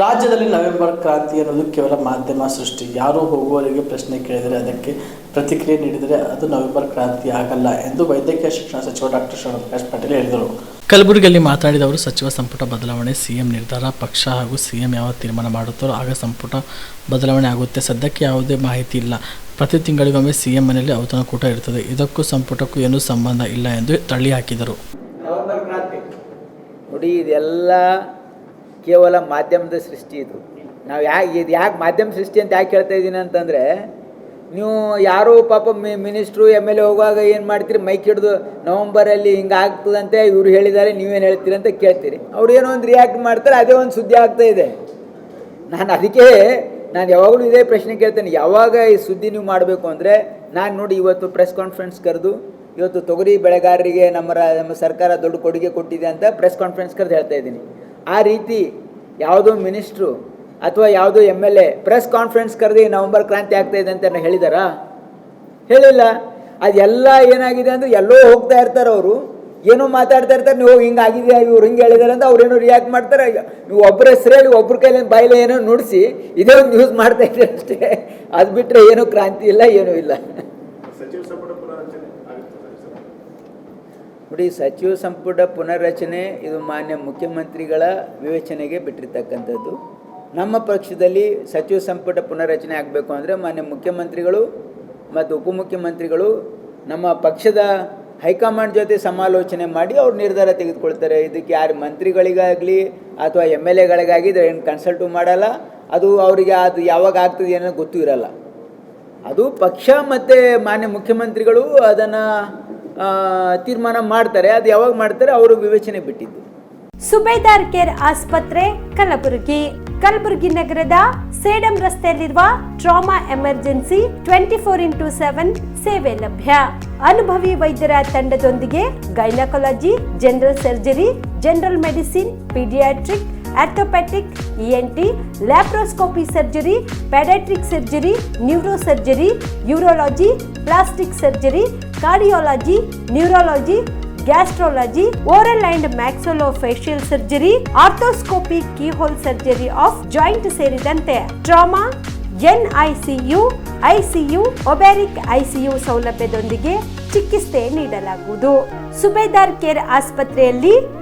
ರಾಜ್ಯದಲ್ಲಿ ನವೆಂಬರ್ ಕ್ರಾಂತಿ ಅನ್ನೋದು ಕೇವಲ ಮಾಧ್ಯಮ ಸೃಷ್ಟಿ. ಯಾರೋ ಹೋಗುವವರಿಗೆ ಪ್ರಶ್ನೆ ಕೇಳಿದರೆ ಅದಕ್ಕೆ ಪ್ರತಿಕ್ರಿಯೆ ನೀಡಿದರೆ ಅದು ನವೆಂಬರ್ ಕ್ರಾಂತಿ ಆಗಲ್ಲ ಎಂದು ವೈದ್ಯಕೀಯ ಶಿಕ್ಷಣ ಸಚಿವ ಡಾಕ್ಟರ್ ಶಿವಪ್ರಕಾಶ್ ಪಟೇಲ್ ಹೇಳಿದರು. ಕಲಬುರಗಿಯಲ್ಲಿ ಮಾತನಾಡಿದ ಅವರು ಸಚಿವ ಸಂಪುಟ ಬದಲಾವಣೆ ಸಿಎಂ ನಿರ್ಧಾರ ಪಕ್ಷ ಹಾಗೂ ಸಿಎಂ ಯಾವ ತೀರ್ಮಾನ ಮಾಡುತ್ತಾರೋ ಆಗ ಸಂಪುಟ ಬದಲಾವಣೆ ಆಗುತ್ತೆ. ಸದ್ಯಕ್ಕೆ ಯಾವುದೇ ಮಾಹಿತಿ ಇಲ್ಲ. ಪ್ರತಿ ತಿಂಗಳಿಗೊಮ್ಮೆ ಸಿಎಂ ಮನೆಯಲ್ಲಿ ಔತಣಕೂಟ ಇರ್ತದೆ ಇದಕ್ಕೂ ಸಂಪುಟಕ್ಕೂ ಏನೂ ಸಂಬಂಧ ಇಲ್ಲ ಎಂದು ತಳ್ಳಿ ಹಾಕಿದರು ನೋಡಿ ಇದೆಲ್ಲ ಕೇವಲ ಮಾಧ್ಯಮದ ಸೃಷ್ಟಿ ಇದು. ನಾವು ಯಾಕೆ ಇದು ಯಾಕೆ ಮಾಧ್ಯಮ ಸೃಷ್ಟಿ ಅಂತ ಯಾಕೆ ಹೇಳ್ತಾ ಇದ್ದೀನಿ ಅಂತಂದರೆ, ನೀವು ಯಾರು ಪಾಪ ಮಿ, ಮಿನಿಸ್ಟ್ರು, ಎಂ ಎಲ್ ಎ ಹೋಗುವಾಗ ಏನು ಮಾಡ್ತೀರಿ? ಮೈಕ್ ಹಿಡಿದು ನವಂಬರಲ್ಲಿ ಹಿಂಗೆ ಆಗ್ತದಂತೆ ಇವ್ರು ಹೇಳಿದ್ದಾರೆ, ನೀವೇನು ಹೇಳ್ತೀರಿ ಅಂತ ಕೇಳ್ತೀರಿ. ಅವ್ರು ಏನೋ ಒಂದು ರಿಯಾಕ್ಟ್ ಮಾಡ್ತಾರೆ, ಅದೇ ಒಂದು ಸುದ್ದಿ ಆಗ್ತಾ ಇದೆ. ನಾನು ಅದಕ್ಕೆ ನಾನು ಯಾವಾಗಲೂ ಇದೇ ಪ್ರಶ್ನೆ ಕೇಳ್ತೇನೆ. ಯಾವಾಗ ಈ ಸುದ್ದಿ ನೀವು ಮಾಡಬೇಕು ಅಂದರೆ, ನಾನು ನೋಡಿ ಇವತ್ತು ಪ್ರೆಸ್ ಕಾನ್ಫರೆನ್ಸ್ ಕರೆದು, ಇವತ್ತು ತೊಗರಿ ಬೆಳೆಗಾರರಿಗೆ ನಮ್ಮ ನಮ್ಮ ಸರ್ಕಾರ ದೊಡ್ಡ ಕೊಡುಗೆ ಕೊಟ್ಟಿದೆ ಅಂತ ಪ್ರೆಸ್ ಕಾನ್ಫರೆನ್ಸ್ ಕರೆದು ಹೇಳ್ತಾ ಇದ್ದೀನಿ. ಆ ರೀತಿ ಯಾವುದೋ ಮಿನಿಸ್ಟ್ರು ಅಥವಾ ಯಾವುದೋ M L A press conference ಕರೆದು ನವಂಬರ್ ಕ್ರಾಂತಿ ಆಗ್ತಾ ಇದೆ ಅಂತ ಹೇಳಿದಾರಾ? ಹೇಳಿಲ್ಲ. ಅದೆಲ್ಲ ಏನಾಗಿದೆ ಅಂದ್ರೆ ಎಲ್ಲೋ ಹೋಗ್ತಾ ಇರ್ತಾರೆ ಅವರು. ಏನೋ ಮಾತಾಡ್ತಾ ಇರ್ತಾರೆ, ನೀವು ಹಿಂಗಾಗಿದೆ ಇವ್ರು ಹಿಂಗೆ ಹೇಳಿದಾರೆ ಅಂತ ಅವ್ರೇನೋ ರಿಯಾಕ್ಟ್ ಮಾಡ್ತಾರೆ. ನೀವು ಒಬ್ಬರ ಹೆಸರು ಹೇಳಿ ಒಬ್ಬರ ಕೈಲಿ ಬಾಯಿಲೆ ಏನೋ ನುಡಿಸಿ, ಇದೇ ಒಂದು ನ್ಯೂಸ್ ಮಾಡ್ತಾ ಇದ್ದೀರಿ ಅಷ್ಟೇ. ಅದು ಬಿಟ್ಟರೆ ಏನೂ ಕ್ರಾಂತಿ ಇಲ್ಲ, ಏನೂ ಇಲ್ಲ. ನೋಡಿ, ಸಚಿವ ಸಂಪುಟ ಪುನರ್ರಚನೆ ಇದು ಮಾನ್ಯ ಮುಖ್ಯಮಂತ್ರಿಗಳ ವಿವೇಚನೆಗೆ ಬಿಟ್ಟಿರ್ತಕ್ಕಂಥದ್ದು. ನಮ್ಮ ಪಕ್ಷದಲ್ಲಿ ಸಚಿವ ಸಂಪುಟ ಪುನರ್ರಚನೆ ಆಗಬೇಕು ಅಂದರೆ ಮಾನ್ಯ ಮುಖ್ಯಮಂತ್ರಿಗಳು ಮತ್ತು ಉಪಮುಖ್ಯಮಂತ್ರಿಗಳು ನಮ್ಮ ಪಕ್ಷದ ಹೈಕಮಾಂಡ್ ಜೊತೆ ಸಮಾಲೋಚನೆ ಮಾಡಿ ಅವ್ರು ನಿರ್ಧಾರ ತೆಗೆದುಕೊಳ್ತಾರೆ. ಇದಕ್ಕೆ ಯಾರು ಮಂತ್ರಿಗಳಿಗಾಗಲಿ ಅಥವಾ ಎಂ ಎಲ್ ಎಗಳಿಗಾಗಿ ಏನು ಕನ್ಸಲ್ಟು ಮಾಡಲ್ಲ. ಅದು ಅವರಿಗೆ ಅದು ಯಾವಾಗ ಆಗ್ತದೆ ಏನೋ ಗೊತ್ತೂ ಇರಲ್ಲ ಅದು ಪಕ್ಷ ಮತ್ತು ಮಾನ್ಯ ಮುಖ್ಯಮಂತ್ರಿಗಳು ಅದನ್ನು ತೀರ್ಮಾನ ಮಾಡ್ತಾರೆ. ಅದು ಯಾವಾಗ ಮಾಡ್ತಾರೆ? ಅವರು ವಿವೇಚನೆ ಬಿಟ್ಟಿದ್ದು. ಸುಬೇದಾರ್ ಕೇರ್ ಆಸ್ಪತ್ರೆ, ಕಲಬುರಗಿ. ಕಲಬುರಗಿ ನಗರದ ಸೇಡಂ ರಸ್ತೆಯಲ್ಲಿರುವ trauma emergency twenty four into seven ಸೇವೆ ಲಭ್ಯ. ಅನುಭವಿ ವೈದ್ಯರ ತಂಡದೊಂದಿಗೆ gynaecology, general surgery, general medicine, paediatric orthopaedic ENT laparoscopy surgery paediatric surgery neuro surgery urology, plastic surgery cardiology neurology gastrology oral and maxillofacial surgery arthroscopy keyhole surgery of joint ಸೇರಿದಂತೆ. Trauma N NICU ICU obstetric ICU ಸೌಲಭ್ಯದೊಂದಿಗೆ ಚಿಕಿತ್ಸೆ ನೀಡಲಾಗುವುದು. ಸುಬೇದಾರ್ care ಆಸ್ಪತ್ರೆಯಲ್ಲಿ